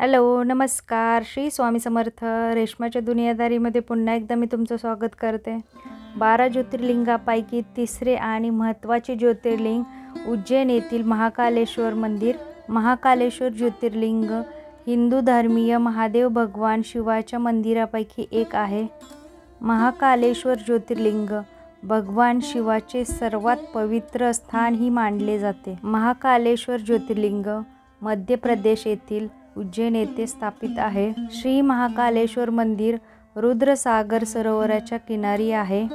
Hello नमस्कार. श्री स्वामी समर्थ रेशमाच्या दुनियादारीमध्ये पुन्हा एकदा मी तुमचं स्वागत करते. बारा ज्योतिर्लिंगापैकी तिसरे आणि महत्त्वाचे ज्योतिर्लिंग उज्जैन येथील महाकालेश्वर मंदिर महाकालेश्वर ज्योतिर्लिंग हिंदू धर्मीय महादेव भगवान शिवाच्या मंदिरापैकी एक आहे. महाकालेश्वर ज्योतिर्लिंग भगवान शिवाचे सर्वात पवित्र स्थान ही मानले जाते. महाकालेश्वर ज्योतिर्लिंग मध्य प्रदेश येथील उज्जैन येथे स्थापित आहे. श्री महाकालेश्वर मंदिर रुद्रसागर सरोवराच्या किनारी आहे.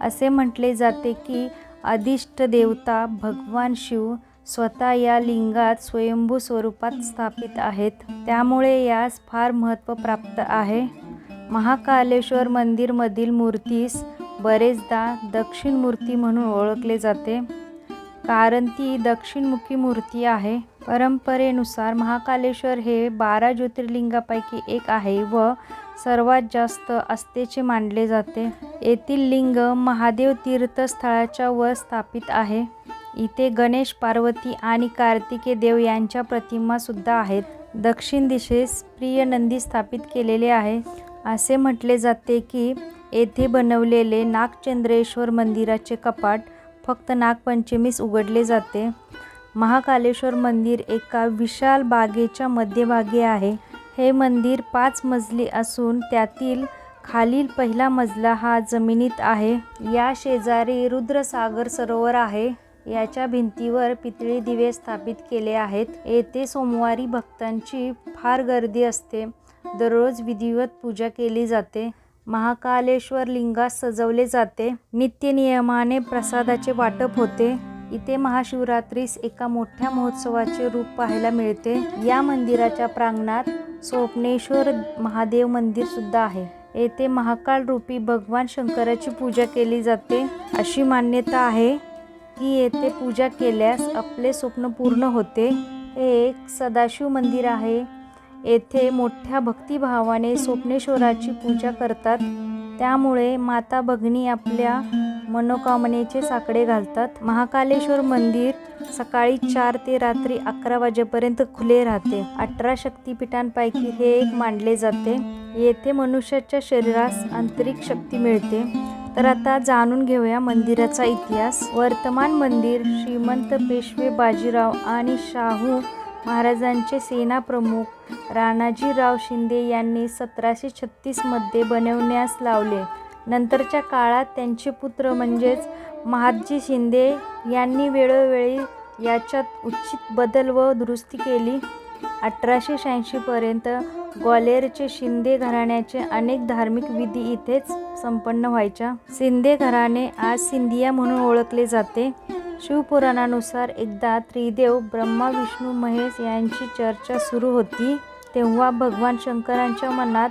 असे म्हटले जाते की अधिष्ट देवता भगवान शिव स्वतः या लिंगात स्वयंभू स्वरूपात स्थापित आहेत. त्यामुळे यास फार महत्त्व प्राप्त आहे. महाकालेश्वर मंदिरमधील मूर्तीस बरेचदा दक्षिण मूर्ती म्हणून ओळखले जाते. कारण ती दक्षिणमुखी मूर्ती आहे. परंपरेनुसार महाकालेश्वर हे बारा ज्योतिर्लिंगापैकी एक आहे व सर्वात जास्त आस्थेचे मानले जाते. येथील लिंग महादेव तीर्थस्थळाच्या वर स्थापित आहे. इथे गणेश पार्वती आणि कार्तिके देव यांच्या प्रतिमासुद्धा आहेत. दक्षिण दिशेस प्रिय नंदी स्थापित केलेले आहे. असे म्हटले जाते की येथे बनवलेले नागचंद्रेश्वर मंदिराचे कपाट फक्त नागपंचमीस उघडले जाते. महाकालेश्वर मंदिर एका विशाल बागेच्या मध्यभागी आहे. हे मंदिर पाच मजली असून त्यातील खालील पहिला मजला हा जमिनीत आहे. या शेजारी रुद्रसागर सरोवर आहे. याच्या भिंतीवर पितळी दिवे स्थापित केले आहेत. येथे सोमवारी भक्तांची फार गर्दी असते. दररोज विधिवत पूजा केली जाते. महाकालेश्वर लिंगास सजवले जाते. नित्य नियमाने प्रसादाचे वाटप होते. इथे महाशिवरात्रीस एका मोठ्या महोत्सवाचे रूप पाहायला मिळते. या मंदिराच्या प्रांगणात स्वप्नेश्वर महादेव मंदिर सुद्धा आहे. येथे महाकाल रूपी भगवान शंकराची पूजा केली जाते. अशी मान्यता आहे की येथे पूजा केल्यास आपले स्वप्न पूर्ण होते. हे एक सदाशिव मंदिर आहे. येथे मोठ्या भक्तिभावाने स्वप्नेश्वराची पूजा करतात. त्यामुळे माता भगिनी आपल्या मनोकामनेचे साकडे घालतात. महाकालेश्वर मंदिर सकाळी चार ते रात्री अकरा वाजेपर्यंत खुले राहते. अठरा शक्तिपीठांपैकी हे एक मानले जाते. येथे मनुष्याच्या शरीरास आंतरिक शक्ती मिळते. तर आता जाणून घेऊया मंदिराचा इतिहास. वर्तमान मंदिर श्रीमंत पेशवे बाजीराव आणि शाहू महाराजांचे सेनाप्रमुख राणाजीराव शिंदे यांनी सतराशे छत्तीसमध्ये बनवण्यास लावले. नंतरच्या काळात त्यांचे पुत्र म्हणजेच महादजी शिंदे यांनी वेळोवेळी याच्यात उचित बदल व दुरुस्ती केली. अठराशे शहाऐंशीपर्यंत ग्वालेरचे शिंदे घराण्याचे अनेक धार्मिक विधी इथेच संपन्न व्हायच्या. शिंदे घराणे आज सिंधिया म्हणून ओळखले जाते. शिवपुराणानुसार एकदा त्रिदेव ब्रह्मा विष्णू महेश यांची चर्चा सुरू होती. तेव्हा भगवान शंकरांच्या मनात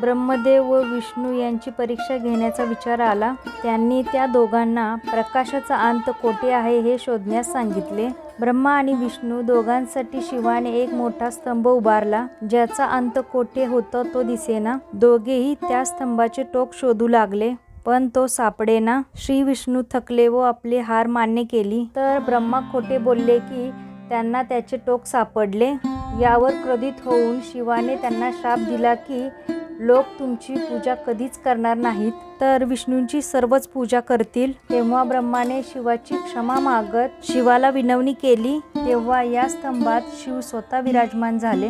ब्रह्मदेव व विष्णू यांची परीक्षा घेण्याचा विचार आला. त्यांनी त्या दोघांना प्रकाशाचा अंत कोठे आहे हे शोधण्यास सांगितले. ब्रह्मा आणि विष्णू दोघांसाठी शिवाने एक मोठा स्तंभ उभारला. ज्याचा अंत कोठे होता तो दिसेना. दोघेही त्या स्तंभाचे टोक शोधू लागले. पण तो सापडेना. श्री विष्णू थकले व आपले हार मान्य केली. तर ब्रह्मा खोटे बोलले की त्यांना त्याचे टोक सापडले. यावर क्रोधित होऊन शिवाने त्यांना शाप दिला की लोक तुमची पूजा कधीच करणार नाहीत. तर विष्णूंची सर्वच पूजा करतील. तेव्हा ब्रह्माने शिवाची क्षमा मागत शिवाला विनवणी केली. तेव्हा या स्तंभात शिव स्वतः विराजमान झाले.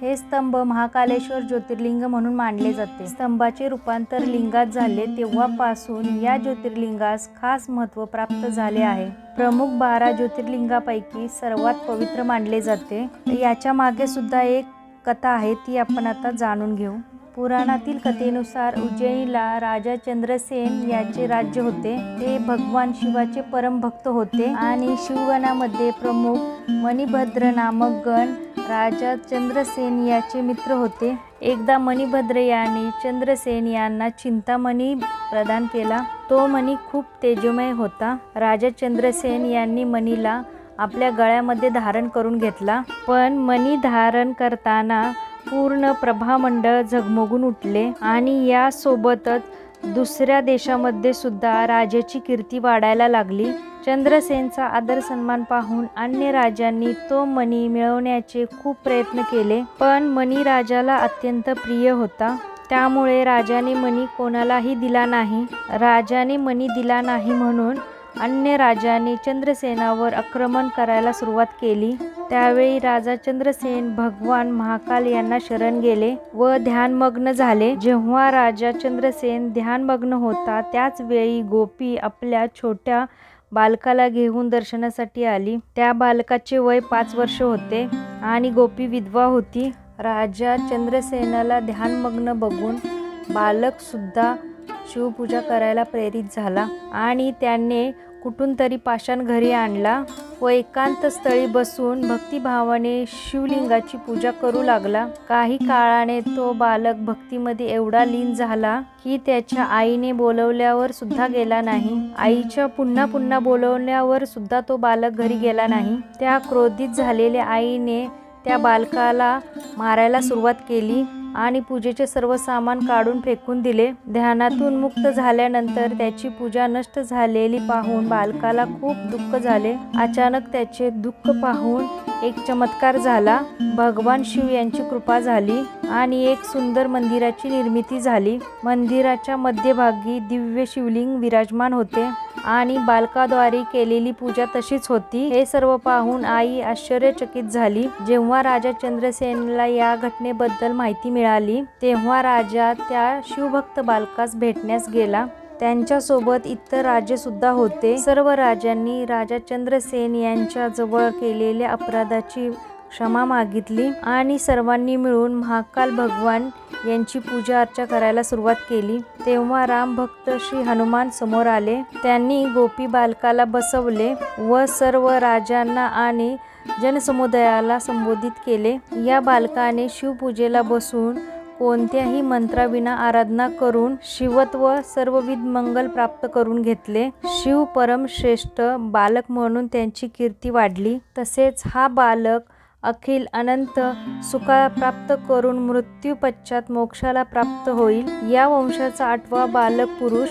हे स्तंभ महाकालेश्वर ज्योतिर्लिंग म्हणून मानले जाते. स्तंभाचे रूपांतर लिंगात झाले. तेव्हापासून या ज्योतिर्लिंगास खास महत्त्व प्राप्त झाले आहे. प्रमुख बारा ज्योतिर्लिंगापैकी सर्वात पवित्र मानले जाते. याच्या मागे सुद्धा एक कथा आहे ती आपण आता जाणून घेऊ. पुराणातील कथेनुसार उज्जैनीला राजा चंद्रसेन याचे राज्य होते. ते भगवान शिवाचे परमभक्त होते. आणि शिवगणामध्ये प्रमुख मणिभद्र नामक गण राजा चंद्रसेन याचे मित्र होते. एकदा मणिभद्र याने चंद्रसेन यांना चिंतामणी प्रदान केला. तो मणी खूप तेजमय होता. राजा चंद्रसेन यांनी मणीला आपल्या गळ्यामध्ये धारण करून घेतला. पण मणी धारण करताना पूर्ण प्रभामंडळ झगमगून उठले आणि यासोबतच दुसऱ्या देशामध्ये सुद्धा राजाची कीर्ती वाढायला लागली. चंद्रसेनचा आदर सन्मान पाहून अन्य राजांनी तो मणी मिळवण्याचे खूप प्रयत्न केले पण मणी राजाला अत्यंत प्रिय होता. त्यामुळे राजाने मणी कोणालाही दिला नाही. राजाने मणी दिला नाही म्हणून अन्य राजाने चंद्रसेनावर आक्रमण करायला सुरुवात केली. त्यावेळी राजा चंद्रसेन भगवान महाकाल यांना शरण गेले व ध्यानमग्न झाले. जेव्हा राजा चंद्रसेन ध्यानमग्न होता त्याच वेळी गोपी आपल्या छोट्या बालकाला घेऊन दर्शनासाठी आली. त्या बालकाचे वय पाच वर्ष होते आणि गोपी विधवा होती. राजा चंद्रसेनाला ध्यानमग्न बघून बालकसुद्धा शिवपूजा करायला प्रेरित झाला आणि त्याने कुठून तरी पाषाण घरी आणला व एकांत स्थळी बसून भक्तिभावाने शिवलिंगाची पूजा करू लागला. काही काळाने तो बालक भक्तीमध्ये एवढा लीन झाला की त्याच्या आईने बोलवल्यावर सुद्धा गेला नाही. आईच्या पुन्हा पुन्हा बोलवल्यावर सुद्धा तो बालक घरी गेला नाही. त्या क्रोधित झालेल्या आईने त्या बालकाला मारायला सुरुवात केली आणि पूजेचे सर्व सामान काढून फेकून दिले. ध्यानातून मुक्त झाल्यानंतर त्याची पूजा नष्ट झालेली पाहून बालकाला खूप दुःख झाले. अचानक त्याचे दुःख पाहून एक चमत्कार झाला. भगवान शिव यांची कृपा झाली आणि एक सुंदर मंदिराची निर्मिती झाली. मंदिराच्या मध्यभागी दिव्य शिवलिंग विराजमान होते. आणि बालकाद्वारे केलेली पूजा तशीच होती. हे सर्व पाहून आई आश्चर्यचकित झाली. जेव्हा राजा चंद्रसेनला या घटनेबद्दल माहिती मिळाली तेव्हा राजा त्या शिवभक्त बालकास भेटण्यास गेला. त्यांच्यासोबत इतर राजे सुद्धा होते. सर्व राजांनी राजा चंद्रसेन यांच्या जवळ केलेल्या अपराधाची क्षमा मागितली आणि सर्वांनी मिळून महाकाल भगवान यांची पूजा अर्चा करायला सुरुवात केली. तेव्हा राम भक्त श्री हनुमान समोर आले. त्यांनी गोपी बालकाला बसवले व सर्व राजांना आणि जनसमुदायाला संबोधित केले. या बालकाने शिवपूजेला बसून कोणत्याही मंत्राविना आराधना करून शिवत्व सर्वविध मंगल प्राप्त करून घेतले. शिव परमश्रेष्ठ बालक म्हणून त्यांची कीर्ती वाढली. तसेच हा बालक अखिल अनंत सुखा प्राप्त करून मृत्यू पश्चात मोक्षाला प्राप्त होईल. या वंशाचा आठवा बालक पुरुष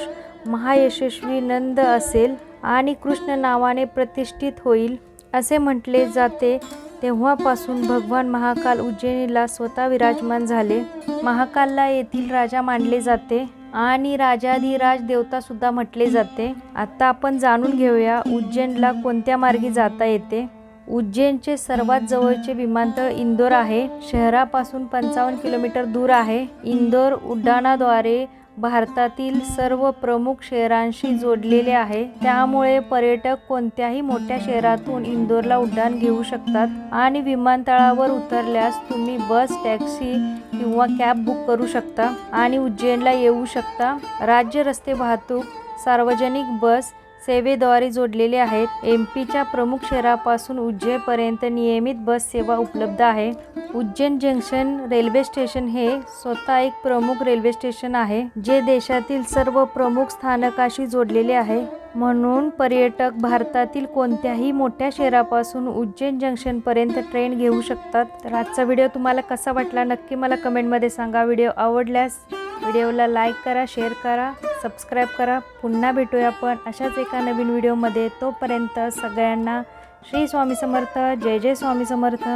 महायशस्वी नंद असेल आणि कृष्ण नावाने प्रतिष्ठित होईल असे म्हटले जाते. तेव्हापासून भगवान महाकाल उज्जैनीला स्वतः विराजमान झाले. महाकालला येथील राजा मानले जाते आणि राजाधिराज देवता सुद्धा म्हटले जाते. आता आपण जाणून घेऊया उज्जैनला कोणत्या मार्गी जाता येते. उज्जैनचे सर्वात जवळचे विमानतळ इंदोर आहे. शहरापासून पंचावन्न किलोमीटर दूर आहे. इंदोर उड्डाणाद्वारे भारतातील सर्व प्रमुख शहरांशी जोडलेले आहे. त्यामुळे पर्यटक कोणत्याही मोठ्या शहरातून इंदोरला उड्डाण घेऊ शकतात आणि विमानतळावर उतरल्यास तुम्ही बस टॅक्सी किंवा कॅब बुक करू शकता आणि उज्जैनला येऊ शकता. राज्य रस्ते वाहतूक सार्वजनिक बस सेवेद्वारे जोडलेले आहेत. एम पीच्या प्रमुख शहरापासून उज्जैनपर्यंत नियमित बस सेवा उपलब्ध आहे. उज्जैन जंक्शन रेल्वे स्टेशन हे स्वतः एक प्रमुख रेल्वे स्टेशन आहे जे देशातील सर्व प्रमुख स्थानकाशी जोडलेले आहे. म्हणून पर्यटक भारतातील कोणत्याही मोठ्या शहरापासून उज्जैन जंक्शनपर्यंत ट्रेन घेऊ शकतात. तर आजचा व्हिडिओ तुम्हाला कसा वाटला नक्की मला कमेंटमध्ये सांगा. व्हिडिओ आवडल्यास व्हिडिओला लाईक करा शेअर करा. सबस्क्राईब करा. पुन्हा भेटूया आपण अशाच एका नवीन व्हिडिओमध्ये तोपर्यंत सगळ्यांना श्री स्वामी समर्थ जय जय स्वामी समर्थ.